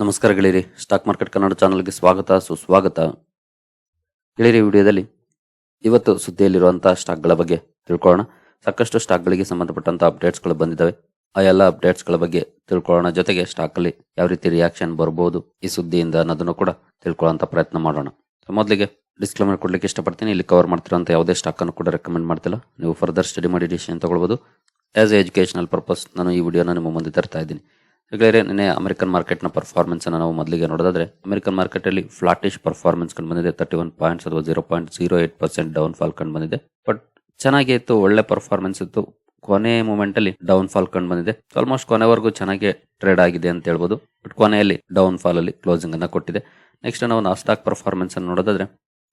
ನಮಸ್ಕಾರ ಗೆಳೆಯರಿ, stock market Kannada ಚಾನಲ್ಗೆ ಸ್ವಾಗತ, ಸುಸ್ವಾಗತ. ಗೆಳೆಯರಿ ವಿಡಿಯೋದಲ್ಲಿ ಇವತ್ತು ಸುದ್ದಿಯಲ್ಲಿರುವಂತಹ ಸ್ಟಾಕ್ಗಳ ಬಗ್ಗೆ ತಿಳ್ಕೊಳ್ಳೋಣ. ಸಾಕಷ್ಟು ಸ್ಟಾಕ್ಗಳಿಗೆ ಸಂಬಂಧಪಟ್ಟಂತ ಅಪ್ಡೇಟ್ಸ್ಗಳು ಬಂದಿದ್ದಾವೆ. ಆ ಎಲ್ಲ ಅಪ್ಡೇಟ್ಸ್ಗಳ ಬಗ್ಗೆ ತಿಳ್ಕೊಳ್ಳೋಣ. ಜೊತೆಗೆ ಸ್ಟಾಕ್ ಅಲ್ಲಿ ಯಾವ ರೀತಿ ರಿಯಾಕ್ಷನ್ ಬರ್ಬೋದು, ಈ ಸುದ್ದಿಯಿಂದ ಅನ್ನೋದನ್ನು ಕೂಡ ತಿಳ್ಕೊಳ್ಳೋಂಥ ಪ್ರಯತ್ನ ಮಾಡೋಣ. ಮೊದಲಿಗೆ ಡಿಸ್ಕ್ಲೇಮರ್ ಕೊಡ್ಲಿಕ್ಕೆ ಇಷ್ಟಪಡ್ತೀನಿ. ಇಲ್ಲಿ ಕವರ್ ಮಾಡ್ತಿರೋಂಥ ಯಾವುದೇ ಸ್ಟಾಕ್ ಅನ್ನು ಕೂಡ ರೆಕಮೆಂಡ್ ಮಾಡ್ತಿಲ್ಲ. ನೀವು ಫರ್ದರ್ ಸ್ಟಡಿ ಮಾಡಿ ಡಿಸಿಷನ್ ತಗೊಳ್ಬೋದು. ಆಸ್ ಎ ಎಜುಕೇಶನಲ್ ಪರ್ಪಸ್ ನಾನು ಈ ವಿಡಿಯೋನ ನಿಮ್ಮ ಮುಂದೆ ತರ್ತಾ ಇದ್ದೀನಿ. ಗೆಳೆಯರೆ ನಿನ್ನೆ ಅಮೆರಿಕನ್ ಮಾರ್ಕೆಟ್ನ ಪರ್ಫಾರ್ಮೆನ್ಸ್ ಅನ್ನು ನಾವು ಮೊದಲಿಗೆ ನೋಡೋದಾದ್ರೆ, ಅಮೆರಿಕನ್ ಮಾರ್ಕೆಟ್ ಅಲ್ಲಿ ಫ್ಲಾಟಿಶ್ ಪರ್ಫಾರ್ಮೆನ್ಸ್ ಕಂಡು ಬಂದಿದೆ. ತರ್ಟಿ ಒನ್ ಪಾಯಿಂಟ್ಸ್ ಅಥವಾ zero point zero eight percent down fall ಕಂಡು ಬಂದಿದೆ. ಬಟ್ ಚೆನ್ನಾಗಿ ಇತ್ತು, ಒಳ್ಳೆ ಪರ್ಫಾರ್ಮೆನ್ಸ್ ಇತ್ತು. ಕೊನೆ ಮೂಮೆಂಟ್ ಅಲ್ಲಿ ಡೌನ್ ಫಾಲ್ ಕಂಡು ಬಂದಿದೆ. ಆಲ್ಮೋಸ್ಟ್ ಕೊನೆವರೆಗೂ ಚೆನ್ನಾಗಿ ಟ್ರೇಡ್ ಆಗಿದೆ ಅಂತ ಹೇಳ್ಬೋದು. ಬಟ್ ಕೊನೆಯಲ್ಲಿ ಡೌನ್ ಫಾಲ್ ಅಲ್ಲಿ ಕ್ಲೋಸಿಂಗ್ ಅನ್ನ ಕೊಟ್ಟಿದೆ. ನೆಕ್ಸ್ಟ್ ನಾವು ನಾಸ್ಟಾಕ್ ಪರ್ಫಾರ್ಮೆನ್ಸ್ ಅನ್ನು ನೋಡೋದಾದ್ರೆ,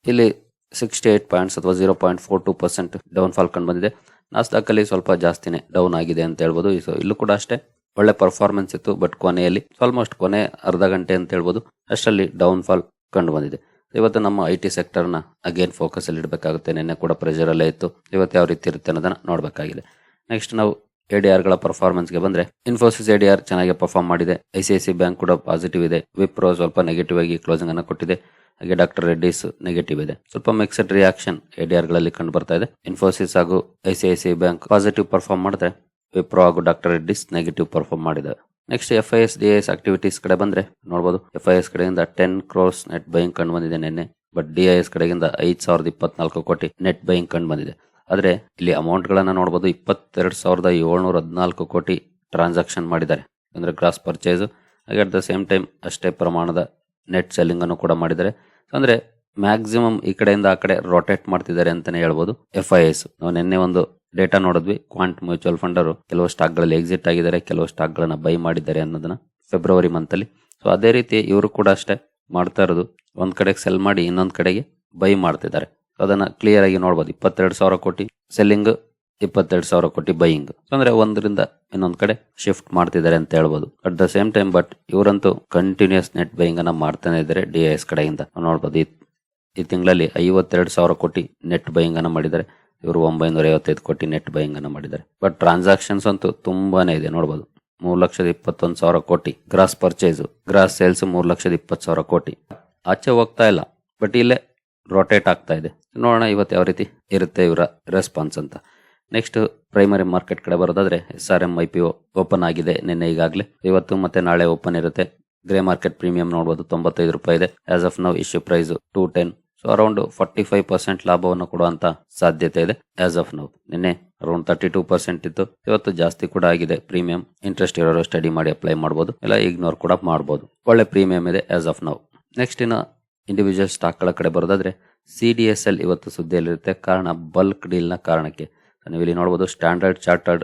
ಇಲ್ಲಿ ಸಿಕ್ಸ್ಟಿ ಏಟ್ ಪಾಯಿಂಟ್ಸ್ ಅಥವಾ zero point four two percent down fall ಕಂಡು ಬಂದಿದೆ. ನಾಸ್ಟಾಕ್ ಅಲ್ಲಿ ಸ್ವಲ್ಪ ಜಾಸ್ತಿನೇ ಡೌನ್ ಆಗಿದೆ ಅಂತ ಹೇಳ್ಬೋದು. ಇಲ್ಲೂ ಕೂಡ ಅಷ್ಟೇ. ಒಳ್ಳೆ ಪರ್ಫಾರ್ಮೆನ್ಸ್ ಇತ್ತು ಬಟ್ ಕೊನೆಯಲ್ಲಿ ಆಲ್ಮೋಸ್ಟ್ ಕೊನೆ ಅರ್ಧ ಗಂಟೆ ಅಂತ ಹೇಳ್ಬೋದು, ಅಷ್ಟರಲ್ಲಿ ಡೌನ್ ಫಾಲ್ ಕಂಡು ಬಂದಿದೆ. ಇವತ್ತು ನಮ್ಮ ಐ ಟಿ ಸೆಕ್ಟರ್ನ ಅಗೇನ್ ಫೋಕಸ್ ಅಲ್ಲಿ ಇಡಬೇಕಾಗುತ್ತೆ, ನಿನ್ನೆ ಕೂಡ ಪ್ರೆಷರ್ ಅಲ್ಲೇ ಇತ್ತು, ಇವತ್ತು ಯಾವ ರೀತಿ ಇರುತ್ತೆ ಅನ್ನೋದನ್ನ ನೋಡಬೇಕಾಗಿದೆ. ನೆಕ್ಸ್ಟ್ ನಾವು ಎ ಡಿ ಆರ್ಗಳ ಪರ್ಫಾರ್ಮೆನ್ಸ್ಗೆ ಬಂದ್ರೆ ಇನ್ಫೋಸಿಸ್ ಎ ಡಿ ಆರ್ ಚೆನ್ನಾಗಿ ಪರ್ಫಾರ್ಮ್ ಮಾಡಿದೆ I C I C bank ಕೂಡ ಪಾಸಿಟಿವ್ ಇದೆ ವಿಪ್ರೋ ಸ್ವಲ್ಪ ನೆಗೆಟಿವ್ ಆಗಿ ಕ್ಲೋಸಿಂಗ್ ಅನ್ನು ಕೊಟ್ಟಿದೆ, ಹಾಗೆ ಡಾಕ್ಟರ್ ರೆಡ್ಡಿಸ್ ನೆಗೆಟಿವ್ ಇದೆ. ಸ್ವಲ್ಪ ಮಿಕ್ಸ್ಡ್ ರಿಯಾಕ್ಷನ್ ಎ ಡಿ ಗಳಲ್ಲಿ ಕಂಡು ಬರ್ತಾ ಇದೆ. ಇನ್ಫೋಸಿಸ್ ಹಾಗೂ I C I C bank positive perform ಮಾಡಿದ್ರೆ ವಿಪ್ರೋ ಹಾಗೂ ಡಾಕ್ಟರ್ ರೆಡ್ಡಿಸ್ ನೆಗೆಟಿವ್ ಪರ್ಫಾರ್ಮ್ ಮಾಡಿದ್ದಾರೆ next F I S D S activities ಕಡೆ ಬಂದ್ರೆ ನೋಡಬಹುದು ಎಫ್ ಐ ಎಸ್ ಕಡೆಯಿಂದ ಟೆನ್ ಕ್ರೋರ್ಸ್ ನೆಟ್ ಬೈಯಿಂಗ್ ಕಂಡು ಬಂದಿದೆ ನಿನ್ನೆ ಬಟ್ ಡಿ ಐ ಎಸ್ ಕಡೆಯಿಂದ ಐದ್ ಸಾವಿರದ ಇಪ್ಪತ್ನಾಲ್ಕು ಕೋಟಿ ನೆಟ್ ಬೈಯಿಂಗ್ ಕಂಡು ಬಂದಿದೆ. ಆದರೆ ಇಲ್ಲಿ ಅಮೌಂಟ್ ಗಳನ್ನ ನೋಡಬಹುದು ಇಪ್ಪತ್ತೆರಡು ಸಾವಿರದ ಏಳ್ನೂರ ಹದಿನಾಲ್ಕು ಕೋಟಿ ಟ್ರಾನ್ಸಾಕ್ಷನ್ ಮಾಡಿದ್ದಾರೆ. ಅಂದ್ರೆ ಗ್ರಾಸ್ ಪರ್ಚೇಸ್ ಹಾಗೆ ಅಟ್ ದ ಸೇಮ್ ಟೈಮ್ ಅಷ್ಟೇ ಪ್ರಮಾಣದ ನೆಟ್ ಸೆಲ್ಲಿಂಗ್ ಅನ್ನು ಕೂಡ ಮಾಡಿದ್ದಾರೆ. ಅಂದ್ರೆ ಮ್ಯಾಕ್ಸಿಮಮ್ ಈ ಕಡೆಯಿಂದ ಆ ಕಡೆ ರೊಟೇಟ್ ಮಾಡ್ತಿದ್ದಾರೆ ಅಂತಾನೆ ಹೇಳ್ಬೋದು ಎಫ್ ಐ ಎಸ್ ನಾವು ನಿನ್ನೆ ಒಂದು ಡೇಟಾ ನೋಡಿದ್ವಿ. ಕ್ವಾಂಟ್ ಮ್ಯೂಚುವಲ್ ಫಂಡ್ ಅವರು ಕೆಲವು ಸ್ಟಾಕ್ಗಳಲ್ಲಿ ಎಕ್ಸಿಟ್ ಆಗಿದ್ದಾರೆ, ಕೆಲವು ಸ್ಟಾಕ್ಗಳನ್ನ ಬೈ ಮಾಡಿದ್ದಾರೆ ಅನ್ನೋದನ್ನ ಫೆಬ್ರವರಿ ಮಂತಲ್ಲಿ. ಸೊ ಅದೇ ರೀತಿ ಇವರು ಕೂಡ ಅಷ್ಟೇ ಮಾಡ್ತಾ ಇರೋದು. ಒಂದ್ ಕಡೆಗೆ ಸೆಲ್ ಮಾಡಿ ಇನ್ನೊಂದ್ ಕಡೆಗೆ ಬೈ ಮಾಡ್ತಿದ್ದಾರೆ. ಅದನ್ನ ಕ್ಲಿಯರ್ ಆಗಿ ನೋಡ್ಬೋದು. ಇಪ್ಪತ್ತೆರಡು ಸಾವಿರ ಕೋಟಿ ಸೆಲ್ಲಿಂಗ್ ಇಪ್ಪತ್ತೆರಡು ಸಾವಿರ ಕೋಟಿ ಬೈಯಿಂಗ್ ಅಂದ್ರೆ ಒಂದರಿಂದ ಇನ್ನೊಂದ್ ಕಡೆ ಶಿಫ್ಟ್ ಮಾಡ್ತಿದ್ದಾರೆ ಅಂತ ಹೇಳ್ಬೋದು. At the same time but ಇವರಂತೂ continuous net buying ಅನ್ನ ಮಾಡ್ತಾನೆ ಇದ್ದಾರೆ ಡಿ ಎಸ್ ಕಡೆಯಿಂದ. ನೋಡ್ಬೋದು. ಈ ತಿಂಗಳಲ್ಲಿ ಐವತ್ತೆರಡು ಸಾವಿರ ಕೋಟಿ ನೆಟ್ ಬೈಯಿಂಗ್ ಅನ್ನ ಮಾಡಿದ್ದಾರೆ. ಇವರು ಒಂಬೈನೂರ ಐವತ್ತೈದು ಕೋಟಿ ನೆಟ್ ಬೈಯಿಂಗ್ ಅನ್ನು ಮಾಡಿದ್ದಾರೆ. ಬಟ್ ಟ್ರಾನ್ಸಾಕ್ಷನ್ಸ್ ಅಂತೂ ತುಂಬಾನೇ ಇದೆ ನೋಡಬಹುದು ಮೂರು ಲಕ್ಷದ ಇಪ್ಪತ್ತೊಂದು ಸಾವಿರ ಕೋಟಿ. ಗ್ರಾಸ್ ಪರ್ಚೇಸ್ ಗ್ರಾಸ್ ಸೇಲ್ಸ್ ಮೂರು ಲಕ್ಷದ ಇಪ್ಪತ್ತು ಸಾವಿರ ಕೋಟಿ. ಆಚೆ ಹೋಗ್ತಾ ಇಲ್ಲ ಬಟ್ ಇಲ್ಲೇ ರೊಟೇಟ್ ಆಗ್ತಾ ಇದೆ. ನೋಡೋಣ ಇವತ್ತು ಯಾವ ರೀತಿ ಇರುತ್ತೆ ಇವರ ರೆಸ್ಪಾನ್ಸ್ ಅಂತ. ನೆಕ್ಸ್ಟ್ ಪ್ರೈಮರಿ ಮಾರ್ಕೆಟ್ ಕಡೆ ಬರೋದಾದ್ರೆ S R M I P open ಆಗಿದೆ ನಿನ್ನೆ ಈಗಾಗಲೇ. ಇವತ್ತು ಮತ್ತೆ ನಾಳೆ ಓಪನ್ ಇರುತ್ತೆ. ಗ್ರೇ ಮಾರ್ಕೆಟ್ ಪ್ರೀಮಿಯಂ ನೋಡಬಹುದು ತೊಂಬತ್ತೈದು ರೂಪಾಯಿ ಇದೆ. As of now issue price two ten so around forty five percent ಲಾಭವನ್ನು ಕೊಡುವಂತ ಸಾಧ್ಯತೆ ಇದೆ ಆಸ್ ಆಫ್ ನೌ ನಿನ್ನೆ ಅರೌಂಡ್ ತರ್ಟಿ ಟೂ ಪರ್ಸೆಂಟ್ ಇತ್ತು. ಇವತ್ತು ಜಾಸ್ತಿ ಕೂಡ ಆಗಿದೆ. ಪ್ರೀಮಿಯಂ ಇಂಟ್ರೆಸ್ಟ್ ಇರೋರು ಸ್ಟಡಿ ಮಾಡಿ ಅಪ್ಲೈ ಮಾಡಬಹುದು ಇಲ್ಲ ಇಗ್ನೋರ್ ಕೂಡ ಮಾಡಬಹುದು ಒಳ್ಳೆ ಪ್ರೀಮಿಯಂ ಇದೆ ಆಸ್ ಆಫ್ ನೌ ನೆಕ್ಸ್ಟ್ ಇನ್ನು ಇಂಡಿವಿಜುವಲ್ ಸ್ಟಾಕ್ಗಳ ಕಡೆ ಬರೋದಾದ್ರೆ ಸಿ ಡಿ ಎಸ್ ಎಲ್ ಇವತ್ತು ಸುದ್ದಿಯಲ್ಲಿರುತ್ತೆ. ಕಾರಣ ಬಲ್ಕ್ ಡೀಲ್ನ ಕಾರಣಕ್ಕೆ. ನೀವು ಇಲ್ಲಿ ನೋಡಬಹುದು Standard Chartered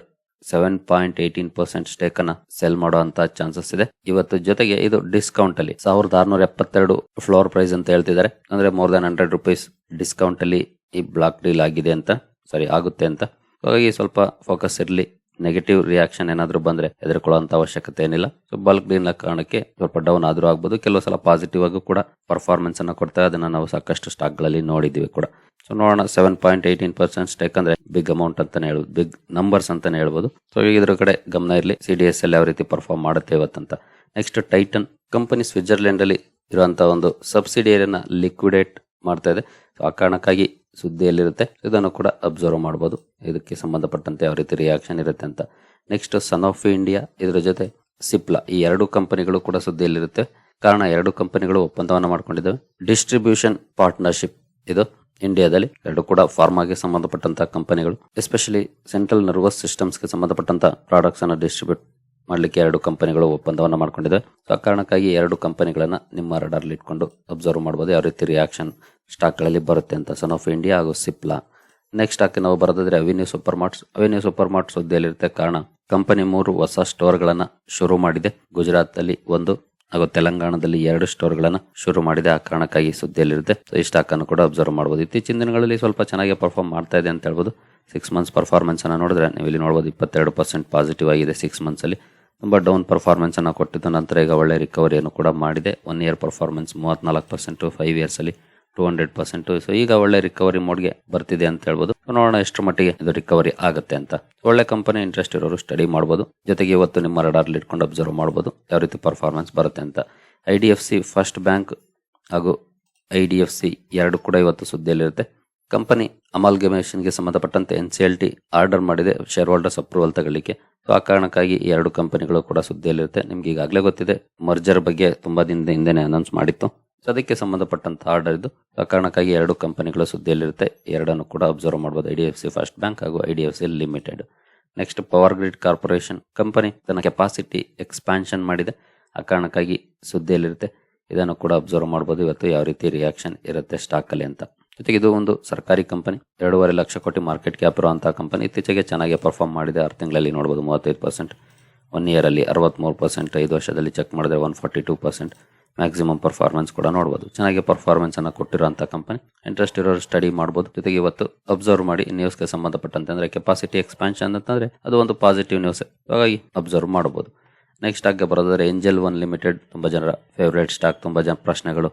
seven point eighteen percent stake ಅನ್ನ ಸೆಲ್ ಮಾಡುವಂತ ಚಾನ್ಸಸ್ ಇದೆ. ಇವತ್ತು ಜೊತೆಗೆ ಇದು ಡಿಸ್ಕೌಂಟ್ ಅಲ್ಲಿ ಸಾವಿರದ ಆರ್ನೂರ ಎಪ್ಪತ್ತೆರಡು ಫ್ಲೋರ್ ಪ್ರೈಸ್ ಅಂತ ಹೇಳ್ತಿದ್ದಾರೆ. ಅಂದ್ರೆ more than hundred rupees discount ಅಲ್ಲಿ ಈ ಬ್ಲಾಕ್ ಡೀಲ್ ಆಗಿದೆ ಅಂತ ಸಾರಿ ಆಗುತ್ತೆ ಅಂತ. ಹಾಗಾಗಿ ಸ್ವಲ್ಪ ಫೋಕಸ್ ಇರಲಿ. ನೆಗೆಟಿವ್ ರಿಯಾಕ್ಷನ್ ಏನಾದರೂ ಬಂದ್ರೆ ಹೆದರ್ಕೊಳ್ಳುವಂತ ಅವಶ್ಯಕತೆ ಏನಿಲ್ಲ. ಸೊ ಬಲ್ಕ್ ಡೀಲ್ನ ಕಾರಣಕ್ಕೆ ಸ್ವಲ್ಪ ಡೌನ್ ಆದ್ರೂ ಆಗ್ಬೋದು. ಕೆಲವು ಸಲ ಪಾಸಿಟಿವ್ ಆಗೂ ಕೂಡ ಪರ್ಫಾರ್ಮೆನ್ಸ್ ಅನ್ನ ಕೊಡ್ತಾರೆ. ಅದನ್ನ ನಾವು ಸಾಕಷ್ಟು ಸ್ಟಾಕ್ಗಳಲ್ಲಿ ನೋಡಿದೀವಿ ಕೂಡ. ಸೊ ನೋಡೋಣ seven point eighteen percent stake ಅಂದ್ರೆ ಬಿಗ್ ಅಮೌಂಟ್ ಅಂತಾನೆ ಹೇಳ್ಬೋದು. ಬಿಗ್ ನಂಬರ್ಸ್ ಅಂತಾನೆ ಹೇಳ್ಬೋದು. ಸೊ ಇದ್ರ ಕಡೆ ಗಮನ ಇರಲಿ. ಸಿ ಡಿ ಎಸ್ ಎಲ್ ಯಾವ ರೀತಿ ಪರ್ಫಾರ್ಮ್ ಮಾಡುತ್ತೆ ಇವತ್ತಂತ. ನೆಕ್ಸ್ಟ್ ಟೈಟನ್ ಕಂಪನಿ ಸ್ವಿಟ್ಜರ್ಲೆಂಡ್ ಅಲ್ಲಿ ಇರುವಂತಹ ಒಂದು ಸಬ್ಸಿಡಿಯರಿಯನ್ನ ಲಿಕ್ವಿಡೇಟ್ ಮಾಡ್ತಾ ಇದೆ. ಸೊ ಆ ಕಾರಣಕ್ಕಾಗಿ ಸುದ್ದಿಯಲ್ಲಿರುತ್ತೆ. ಇದನ್ನು ಕೂಡ ಅಬ್ಸರ್ವ್ ಮಾಡಬಹುದು ಇದಕ್ಕೆ ಸಂಬಂಧಪಟ್ಟಂತೆ ಯಾವ ರೀತಿ ರಿಯಾಕ್ಷನ್ ಇರುತ್ತೆ ಅಂತ. ನೆಕ್ಸ್ಟ್ ಆಫ್ ಇಂಡಿಯಾ ಇದರ ಜೊತೆ ಸಿಪ್ಲಾ ಈ ಎರಡು ಕಂಪನಿಗಳು ಕೂಡ ಸುದ್ದಿಯಲ್ಲಿರುತ್ತೆ. ಕಾರಣ, ಎರಡು ಕಂಪನಿಗಳು ಒಪ್ಪಂದವನ್ನು ಮಾಡ್ಕೊಂಡಿದ್ದಾವೆ. ಡಿಸ್ಟ್ರಿಬ್ಯೂಷನ್ ಪಾರ್ಟ್ನರ್ಶಿಪ್ ಇದು. ಇಂಡಿಯಾದಲ್ಲಿ ಎರಡು ಕೂಡ ಫಾರ್ಮಾಗೆ ಸಂಬಂಧಪಟ್ಟಂತಹ ಕಂಪನಿಗಳು ಎಸ್ಪೆಷಲಿ ಸೆಂಟ್ರಲ್ ನರ್ವಸ್ ಸಿಸ್ಟಮ್ಸ್ಗೆ ಸಂಬಂಧಪಟ್ಟಂತಹ ಪ್ರಾಡಕ್ಟ್ಸ್ ಅನ್ನು ಡಿಸ್ಟ್ರಿಬ್ಯೂಟ್ ಮಾಡಲಿಕ್ಕೆ ಎರಡು ಕಂಪನಿಗಳು ಒಪ್ಪಂದವನ್ನು ಮಾಡಿಕೊಂಡಿದೆ. ಆ ಕಾರಣಕ್ಕಾಗಿ ಎರಡು ಕಂಪನಿಗಳನ್ನು ನಿಮ್ಮ ರಡಾರ್ಲಿ ಇಟ್ಕೊಂಡು ಅಬ್ಸರ್ವ್ ಮಾಡಬಹುದು ಯಾವ ರೀತಿ ರಿಯಾಕ್ಷನ್ ಸ್ಟಾಕ್ಗಳಲ್ಲಿ ಬರುತ್ತೆ ಅಂತ. ಸನ್ ಆಫ್ ಇಂಡಿಯಾ ಹಾಗೂ ಸಿಪ್ಲಾ ನೆಕ್ಸ್ಟ್ ಸ್ಟಾಕ್ ನಾವು ಬರೋದಾದ್ರೆ Avenue Super Marts Avenue Super Marts ಸುದ್ದಿಯಲ್ಲಿರುತ್ತೆ ಕಾರಣ ಕಂಪನಿ ಮೂರು ಹೊಸ ಸ್ಟೋರ್ಗಳನ್ನು ಶುರು ಮಾಡಿದೆ. ಗುಜರಾತ್ ಅಲ್ಲಿ ಒಂದು ಹಾಗೂ ತೆಲಂಗಾಣದಲ್ಲಿ ಎರಡು ಸ್ಟೋರ್ಗಳನ್ನು ಶುರು ಮಾಡಿದೆ. ಆ ಕಾರಣಕ್ಕಾಗಿ ಸುದ್ದಿಯಲ್ಲಿರುತ್ತೆ. ಸೊ ಈ ಸ್ಟಾಕ್ ಅನ್ನು ಕೂಡ ಅಬ್ಸರ್ವ್ ಮಾಡಬಹುದು ಇತ್ತೀಚಿನ ದಿನಗಳಲ್ಲಿ ಸ್ವಲ್ಪ ಚೆನ್ನಾಗಿ ಪರ್ಫಾರ್ಮ್ ಮಾಡ್ತಾ ಇದೆ ಅಂತ ಹೇಳ್ಬೋದು. ಸಿಕ್ಸ್ ಮಂತ್ಸ್ ಪರ್ಫಾರ್ಮೆನ್ಸ್ ಅನ್ನು ನೋಡಿದ್ರೆ ನೀವು ಇಲ್ಲಿ ನೋಡಬಹುದು ಇಪ್ಪತ್ತೆರಡು ಪರ್ಸೆಂಟ್ ಪಾಸಿಟಿವ್ ಆಗಿದೆ ಸಿಕ್ಸ್ ಮಂತ್ಸ್ ಅಲ್ಲಿ. ತುಂಬಾ ಡೌನ್ ಪರ್ಫಾರ್ಮೆನ್ಸ್ ಅನ್ನು ಕೊಟ್ಟಿದ್ದು ನಂತರ ಈಗ ಒಳ್ಳೆ ರಿಕವರಿಯನ್ನು ಕೂಡ ಮಾಡಿದೆ. ಒನ್ ಇಯರ್ ಪರ್ಫಾರ್ಮೆನ್ಸ್ ಮೂವತ್ನಾಲ್ಕು ಪರ್ಸೆಂಟ್ ಫೈವ್ ಇಯರ್ಸ್ ಅಲ್ಲಿ. ಟೂ ಹಂಡ್ರೆಡ್ ಪರ್ಸೆಂಟ್ ಸೊ ಈಗ ಒಳ್ಳೆ ರಿಕವರಿ ಮೋಡ್ಗೆ ಬರ್ತಿದೆ ಅಂತ ಹೇಳ್ಬೋದು. ನೋಡೋಣ ಎಷ್ಟು ಮಟ್ಟಿಗೆ ಇದು ರಿಕವರಿ ಆಗುತ್ತೆ ಅಂತ. ಒಳ್ಳೆ ಕಂಪನಿ ಇಂಟ್ರೆಸ್ಟ್ ಇರೋರು ಸ್ಟಡಿ ಮಾಡ್ಬೋದು. ಜೊತೆಗೆ ಇವತ್ತು ನಿಮ್ಮ ರಡಾರ್ಲಿ ಇಟ್ಕೊಂಡು ಅಬ್ಸರ್ವ್ ಮಾಡ್ಬೋದು. ಯಾವ ರೀತಿ ಪರ್ಫಾರ್ಮೆನ್ಸ್ ಬರುತ್ತೆ ಅಂತ. I D F C first bank ಹಾಗೂ ಐ ಡಿ ಎಫ್ ಸಿ ಎರಡು ಕೂಡ ಇವತ್ತು ಸುದ್ದಿಯಲ್ಲಿರುತ್ತೆ. ಕಂಪನಿ ಅಮಾಲ್ಗಮೇಷನ್ಗೆ ಸಂಬಂಧಪಟ್ಟಂತೆ N C L T order ಮಾಡಿದೆ ಶೇರ್ ಹೋಲ್ಡರ್ಸ್ ಅಪ್ರೂವಲ್ ತಗೊಳ್ಳಿಕ್ಕೆ. ಸೊ, ಆ ಕಾರಣಕ್ಕಾಗಿ ಈ ಎರಡು ಕಂಪನಿಗಳು ಕೂಡ ಸುದ್ದಿಯಲ್ಲಿರುತ್ತೆ. ನಿಮ್ಗೆ ಈಗಾಗಲೇ ಗೊತ್ತಿದೆ ಮರ್ಜರ್ ಬಗ್ಗೆ ತುಂಬಾ ದಿನದ ಹಿಂದೆನೆ ಅನೌನ್ಸ್ ಮಾಡಿತ್ತು. ಸೊ, ಅದಕ್ಕೆ ಸಂಬಂಧಪಟ್ಟಂತ ಆರ್ಡರ್ ಇದು ಆ ಕಾರಣಕ್ಕಾಗಿ ಎರಡು ಕಂಪನಿಗಳು ಸುದ್ದಿಯಲ್ಲಿರುತ್ತೆ. ಎರಡನ್ನು ಕೂಡ ಅಬ್ಸರ್ವ್ ಮಾಡಬಹುದು I D F C first bank ಹಾಗೂ I D F C limited next power grid corporation company ತನ್ನ ಕೆಪಾಸಿಟಿ ಎಕ್ಸ್ಪಾನ್ಷನ್ ಮಾಡಿದೆ. ಆ ಕಾರಣಕ್ಕಾಗಿ ಸುದ್ದಿಯಲ್ಲಿರುತ್ತೆ. ಇದನ್ನು ಕೂಡ ಅಬ್ಸರ್ವ್ ಮಾಡಬಹುದು ಇವತ್ತು ಯಾವ ರೀತಿ ರಿಯಾಕ್ಷನ್ ಇರುತ್ತೆ ಸ್ಟಾಕ್ ಅಲ್ಲಿ ಅಂತ. ಜೊತೆಗೆ ಇದು ಒಂದು ಸರ್ಕಾರಿ ಕಂಪನಿ. ಎರಡೂವರೆ ಲಕ್ಷ ಕೋಟಿ ಮಾರ್ಕೆಟ್ ಕ್ಯಾಪ್ ಇರುವಂತಹ ಕಂಪನಿ. ಇತ್ತೀಚೆಗೆ ಚೆನ್ನಾಗಿ ಪರ್ಫಾರ್ಮ್ ಮಾಡಿದೆ. ಆರು ತಿಂಗಳಲ್ಲಿ ನೋಡಬಹುದು ಮೂವತ್ತೈದು ಪರ್ಸೆಂಟ್ ಒನ್ ಇಯರ್ ಅಲ್ಲಿ ಅರವತ್ಮೂರು ಪರ್ಸೆಂಟ್ ಐದು ವರ್ಷದಲ್ಲಿ ಚೆಕ್ ಮಾಡಿದ್ರೆ one forty two percent maximum performance ಕೂಡ ನೋಡಬಹುದು ಚೆನ್ನಾಗಿ ಪರ್ಫಾರ್ಮೆನ್ಸ್ ಅನ್ನ ಕೊಟ್ಟಿರುವಂತಹ ಕಂಪನಿ. ಇಂಟ್ರೆಸ್ಟ್ ಇರೋರು ಸ್ಟಡಿ ಮಾಡಬಹುದು ಜೊತೆಗೆ ಇವತ್ತು ಅಬ್ಸರ್ವ್ ಮಾಡಿ ನ್ಯೂಸ್ಗೆ ಸಂಬಂಧಪಟ್ಟಂತೆ ಅಂದ್ರೆ ಕೆಪಾಸಿಟಿ ಎಕ್ಸ್ಪಾನ್ಷನ್ ಅಂತಂದ್ರೆ ಅದು ಒಂದು ಪಾಸಿಟಿವ್ ನ್ಯೂಸ್ ಹಾಗಾಗಿ ಅಬ್ಸರ್ವ್ ಮಾಡಬಹುದು ನೆಕ್ಸ್ಟ್ ಆಗಿ ಬರೋದಾದ್ರೆ ಏಂಜಲ್ ಒನ್ ಲಿಮಿಟೆಡ್ ತುಂಬಾ ಜನರ ಫೇವ್ರೇಟ್ ಸ್ಟಾಕ್ ತುಂಬಾ ಜನ ಪ್ರಶ್ನೆಗಳು.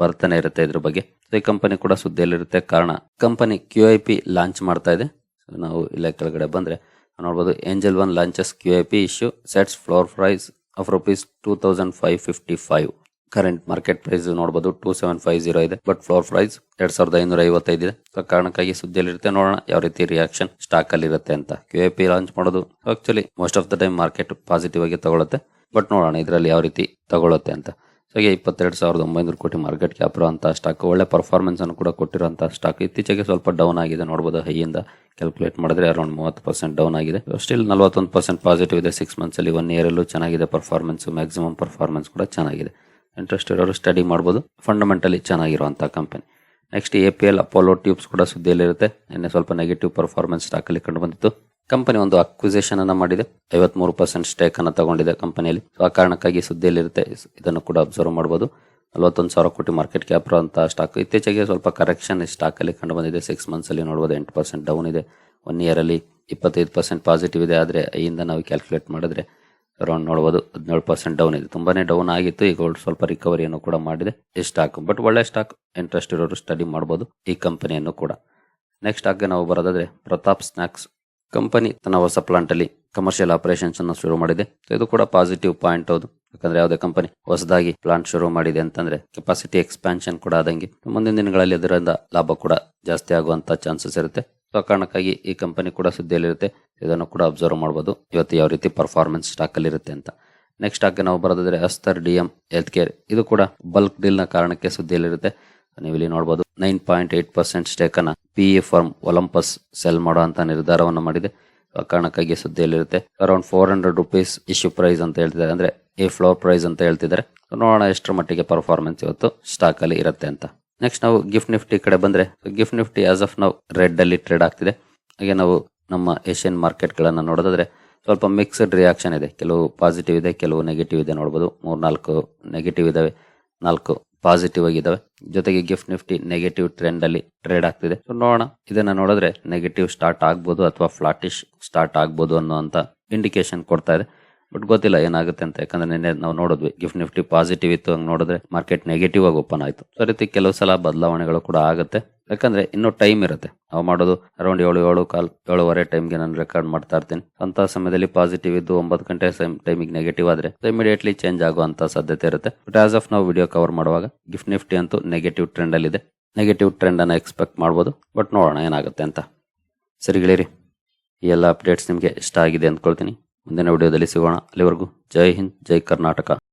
ಬರ್ತಾನೆ ಇರುತ್ತೆ ಇದ್ರ ಬಗ್ಗೆ. ಸೊ ಈ ಕಂಪನಿ ಕೂಡ ಸುದ್ದಿಯಲ್ಲಿರುತ್ತೆ. ಕಾರಣ company Q I P launch ಮಾಡ್ತಾ ಇದೆ. ನಾವು ಇಲ್ಲ ಕೆಳಗಡೆ ಬಂದ್ರೆ ನೋಡ್ಬೋದು angel one launches Q I P issue sets floor price of rupees two thousand five fifty five current market price ನೋಡಬಹುದು ಟೂ ಸೆವೆನ್ ಫೈವ್ ಜೀರೋ ಇದೆ. ಬಟ್ ಫ್ಲೋರ್ ಪ್ರೈಸ್ ಎರಡ್ ಸಾವಿರದ ಐನೂರ ಐವತ್ತೈದು ಇದೆ. ಸೊ ಕಾರಣಕ್ಕಾಗಿ ಸುದ್ದಿಯಲ್ಲಿರುತ್ತೆ. ನೋಡೋಣ ಯಾವ ರೀತಿ ರಿಯಾಕ್ಷನ್ ಸ್ಟಾಕ್ ಅಲ್ಲಿ ಇರುತ್ತೆ ಅಂತ. ಕ್ಯೂ ಐ ಪಿ ಲಾಂಚ್ ಮಾಡೋದು actually most of the time market positive ಆಗಿ ತಗೊಳುತ್ತೆ. ಬಟ್ ನೋಡೋಣ ಇದರಲ್ಲಿ ಯಾವ ರೀತಿ ತಗೊಳುತ್ತೆ ಅಂತ. ಹೀಗೆ ಇಪ್ಪತ್ತೆರಡು ಸಾವಿರದ ಒಂಬೈನೂರು ಕೋಟಿ ಮಾರ್ಕೆಟ್ ಕ್ಯಾಪ್ ಅಂತ ಸ್ಟಾಕ್ ಒಳ್ಳೆ ಪರ್ಫಾರ್ಮೆನ್ಸ್ ಅನ್ನು ಕೂಡ ಕೊಟ್ಟಿರೋಂಥ ಸ್ಟಾಕ್ ಇತ್ತೀಚೆಗೆ ಸ್ವಲ್ಪ ಡೌನ್ ಆಗಿದೆ. ನೋಡ್ಬೋದು ಹೈಯಿಂದ ಕ್ಯಾಲ್ಕುಲೇಟ್ ಮಾಡಿದ್ರೆ ಅರೌಂಡ್ ಮೂವತ್ತು ಪರ್ಸೆಂಟ್ ಡೌನ್ ಆಗಿದೆ. ಸ್ಟಿಲ್ ನಲವತ್ತೊಂದು ಪರ್ಸೆಂಟ್ ಪಾಸಿಟಿವ್ ಇದೆ. ಸಿಕ್ಸ್ ಮಂತ್ಸಲ್ಲಿ ಒನ್ ಇಯರಲ್ಲೂ ಚೆನ್ನಾಗಿದೆ ಪರ್ಫಾರ್ಮೆನ್ಸ್ ಮ್ಯಾಕ್ಸಿಮಮ್ ಪರ್ಫಾರ್ಮೆನ್ಸ್ ಕೂಡ ಚೆನ್ನಾಗಿದೆ. ಇಂಟ್ರೆಸ್ಟ್ ಇರೋರು ಸ್ಟಡಿ ಮಾಡ್ಬೋದು. ಫಂಡಮೆಂಟಲಿ ಚೆನ್ನಾಗಿರುವಂಥ company next A P L Apollo tubes ಕೂಡ ಸುದ್ದಿಯಲ್ಲಿರುತ್ತೆ. ನಿನ್ನೆ ಸ್ವಲ್ಪ ನೆಗೆಟಿವ್ ಪರ್ಫಾರ್ಮೆನ್ಸ್ ಸ್ಟಾಕಲ್ಲಿ ಕಂಡು ಬಂದಿತ್ತು. ಕಂಪನಿ ಒಂದು ಅಕ್ವಿಸೇಷನ್ ಅನ್ನ ಮಾಡಿದೆ. ಐವತ್ಮೂರು ಪರ್ಸೆಂಟ್ ಸ್ಟೇಕ್ ಅನ್ನ ತಗೊಂಡಿದೆ ಕಂಪನಿಯಲ್ಲಿ. ಆ ಕಾರಣಕ್ಕಾಗಿ ಸುದ್ದಿಯಲ್ಲಿರುತ್ತೆ. ಇದನ್ನು ಕೂಡ ಅಬ್ಸರ್ವ್ ಮಾಡಬಹುದು ನಲವತ್ತೊಂದು ಸಾವಿರ ಕೋಟಿ ಮಾರ್ಕೆಟ್ ಕ್ಯಾಪ್ ಅಂತ ಸ್ಟಾಕ್ ಇತ್ತೀಚೆಗೆ ಸ್ವಲ್ಪ ಕರೆಕ್ಷನ್ ಸ್ಟಾಕ್ ಅಲ್ಲಿ ಕಂಡು ಬಂದಿದೆ. ಸಿಕ್ಸ್ ಮಂತ್ಸ್ ಅಲ್ಲಿ ನೋಡಬಹುದು ಎಂಟು ಪರ್ಸೆಂಟ್ ಡೌನ್ ಇದೆ. ಒನ್ ಇಯರ್ ಅಲ್ಲಿ ಇಪ್ಪತ್ತೈದು ಪರ್ಸೆಂಟ್ ಪಾಸಿಟಿವ್ ಇದೆ. ಆದ್ರೆ ಐಯಿಂದ ನಾವು ಕ್ಯಾಲ್ಕುಲೇಟ್ ಮಾಡಿದ್ರೆ ಅರೌಂಡ್ ನೋಡಬಹುದು ಹದಿನೇಳು ಪರ್ಸೆಂಟ್ ಡೌನ್ ಇದೆ. ತುಂಬಾನೇ ಡೌನ್ ಆಗಿತ್ತು. ಈಗ ಸ್ವಲ್ಪ ರಿಕವರಿಯನ್ನು ಕೂಡ ಮಾಡಿದೆ ಈ ಸ್ಟಾಕ್ ಬಟ್ ಒಳ್ಳೆ ಸ್ಟಾಕ್ ಇಂಟ್ರೆಸ್ಟ್ ಇರೋರು ಸ್ಟಡಿ ಮಾಡಬಹುದು ಈ ಕಂಪನಿಯನ್ನು ಕೂಡ. ನೆಕ್ಸ್ಟ್ ಆಗಿ ನಾವು ಬರೋದಾದ್ರೆ ಪ್ರತಾಪ್ ಸ್ನಾಕ್ಸ್ ಕಂಪನಿ ತನ್ನ ಹೊಸ ಪ್ಲಾಂಟ್ ಅಲ್ಲಿ ಕಮರ್ಷಿಯಲ್ ಆಪರೇಷನ್ಸ್ ಅನ್ನು ಶುರು ಮಾಡಿದೆ. ಇದು ಕೂಡ ಪಾಸಿಟಿವ್ ಪಾಯಿಂಟ್ ಹೌದು. ಯಾಕಂದ್ರೆ ಯಾವುದೇ ಕಂಪನಿ ಹೊಸದಾಗಿ ಪ್ಲಾಂಟ್ ಶುರು ಮಾಡಿದೆ ಅಂತಂದ್ರೆ ಕೆಪಾಸಿಟಿ ಎಕ್ಸ್ಪಾನ್ಷನ್ ಕೂಡ ಆದಂಗೆ ಮುಂದಿನ ದಿನಗಳಲ್ಲಿ ಇದರಿಂದ ಲಾಭ ಕೂಡ ಜಾಸ್ತಿ ಆಗುವಂತ ಚಾನ್ಸಸ್ ಇರುತ್ತೆ. ಸೊ ಆ ಕಾರಣಕ್ಕಾಗಿ ಈ ಕಂಪನಿ ಕೂಡ ಸುದ್ದಿಯಲ್ಲಿರುತ್ತೆ. ಇದನ್ನು ಕೂಡ ಅಬ್ಸರ್ವ್ ಮಾಡಬಹುದು ಇವತ್ತು ಯಾವ ರೀತಿ ಪರ್ಫಾರ್ಮೆನ್ಸ್ ಸ್ಟಾಕ್ ಅಲ್ಲಿ ಇರುತ್ತೆ ಅಂತ. ನೆಕ್ಸ್ಟ್ ಆಗಿ ನಾವು ಬರೋದಾದ್ರೆ Aster D M health care ಇದು ಕೂಡ ಬಲ್ಕ್ ಡೀಲ್ನ ಕಾರಣಕ್ಕೆ ಸುದ್ದಿಯಲ್ಲಿರುತ್ತೆ. ನೀವು ಇಲ್ಲಿ ನೋಡಬಹುದು nine point eight percent ಸ್ಟೇಕನ್ನು P E firm Olympus sell ಮಾಡುವಂತ ನಿರ್ಧಾರವನ್ನು ಮಾಡಿದೆ. ಆ ಕಾರಣಕ್ಕಾಗಿ ಸುದ್ದಿಯಲ್ಲಿರುತ್ತೆ. Around four hundred rupees issue price ಅಂತ ಹೇಳ್ತಿದ್ದಾರೆ. ಅಂದ್ರೆ ಎ ಫ್ಲೋರ್ ಪ್ರೈಸ್ ಅಂತ ಹೇಳ್ತಿದ್ದಾರೆ. ನೋಡೋಣ ಎಷ್ಟರ ಮಟ್ಟಿಗೆ ಪರ್ಫಾರ್ಮೆನ್ಸ್ ಇವತ್ತು ಸ್ಟಾಕ್ ಅಲ್ಲಿ ಇರುತ್ತೆ ಅಂತ. ನೆಕ್ಸ್ಟ್ ನಾವು ಗಿಫ್ಟ್ ನಿಫ್ಟಿ ಕಡೆ ಬಂದ್ರೆ ಗಿಫ್ಟ್ ನಿಫ್ಟಿ ಆಸ್ ಆಫ್ ನಾವು ರೆಡ್ ಅಲ್ಲಿ ಟ್ರೇಡ್ ಆಗ್ತಿದೆ. ಹಾಗೆ ನಾವು ನಮ್ಮ ಏಷ್ಯನ್ ಮಾರ್ಕೆಟ್ ಗಳನ್ನ ನೋಡೋದಾದ್ರೆ ಸ್ವಲ್ಪ ಮಿಕ್ಸ್ಡ್ ರಿಯಾಕ್ಷನ್ ಇದೆ. ಕೆಲವು ಪಾಸಿಟಿವ್ ಇದೆ, ಕೆಲವು ನೆಗೆಟಿವ್ ಇದೆ ನೋಡಬಹುದು ಮೂರ್ನಾಲ್ಕು ನೆಗೆಟಿವ್ ಇದಾವೆ, ನಾಲ್ಕು ಪಾಸಿಟಿವ್ ಆಗಿದ್ದಾವೆ. ಜೊತೆಗೆ ಗಿಫ್ಟ್ ನಿಫ್ಟಿ ನೆಗೆಟಿವ್ ಟ್ರೆಂಡ್ ಅಲ್ಲಿ ಟ್ರೇಡ್ ಆಗ್ತಿದೆ. ಸೊ ನೋಡೋಣ. ಇದನ್ನ ನೋಡಿದ್ರೆ ನೆಗೆಟಿವ್ ಸ್ಟಾರ್ಟ್ ಆಗ್ಬೋದು ಅಥವಾ ಫ್ಲಾಟಿಶ್ ಸ್ಟಾರ್ಟ್ ಆಗ್ಬೋದು ಅನ್ನುವಂತ ಇಂಡಿಕೇಶನ್ ಕೊಡ್ತಾ ಇದೆ. ಬಟ್ ಗೊತ್ತಿಲ್ಲ ಏನಾಗುತ್ತೆ ಅಂತ. ಯಾಕಂದ್ರೆ ನಿನ್ನೆ ನಾವು ನೋಡಿದ್ವಿ ಗಿಫ್ಟ್ ನಿಫ್ಟಿ ಪಾಸಿಟಿವ್ ಇತ್ತು, ಹಂಗೆ ನೋಡಿದ್ರೆ ಮಾರ್ಕೆಟ್ ನೆಗೆಟಿವ್ ಆಗಿ ಓಪನ್ ಆಯಿತು. ಸೊ ರೀತಿ ಕೆಲವು ಸಲ ಬದಲಾವಣೆಗಳು ಕೂಡ ಆಗುತ್ತೆ. ಯಾಕಂದ್ರೆ ಇನ್ನೂ ಟೈಮ್ ಇರುತ್ತೆ. ನಾವು ಮಾಡೋದು ಅರೌಂಡ್ ಏಳು ಏಳು ಕಾಲ್, ಏಳುವರೆ ಟೈಮ್ಗೆ ನಾನು ರೆಕಾರ್ಡ್ ಮಾಡ್ತಾ ಇರ್ತೀನಿ. ಅಂತ ಸಮಯದಲ್ಲಿ ಪಾಸಿಟಿವ್ ಇದ್ದು ಒಂಬತ್ತು ಗಂಟೆ ಟೈಮಿಗೆ ನೆಗೆಟಿವ್ ಆದ್ರೆ ಇಮಿಡಿಯೇಟ್ಲಿ ಚೇಂಜ್ ಆಗುವಂತ ಸಾಧ್ಯತೆ ಇರುತ್ತೆ. ಬಟ್ ಆಸ್ ಆಫ್ ನಾವು ವಿಡಿಯೋ ಕವರ್ ಮಾಡುವಾಗ ಗಿಫ್ಟ್ ನಿಫ್ಟಿ ಅಂತೂ ನೆಗೆಟಿವ್ ಟ್ರೆಂಡ್ ಅಲ್ಲಿ ಇದೆ ನೆಗೆಟಿವ್ ಟ್ರೆಂಡ್ ಅನ್ನ ಎಕ್ಸ್ಪೆಕ್ಟ್ ಮಾಡ್ಬೋದು. ಬಟ್ ನೋಡೋಣ ಏನಾಗುತ್ತೆ ಅಂತ. ಸರಿ ಗೆಳೆಯರಿ, ಈ ಎಲ್ಲ ಅಪ್ಡೇಟ್ಸ್ ನಿಮಗೆ ಇಷ್ಟ ಆಗಿದೆ ಅಂದ್ಕೊಳ್ತೀನಿ. ಮುಂದಿನ ವಿಡಿಯೋದಲ್ಲಿ ಸಿಗೋಣ. ಅಲ್ಲಿವರೆಗೂ ಜೈ ಹಿಂದ್, ಜೈ ಕರ್ನಾಟಕ.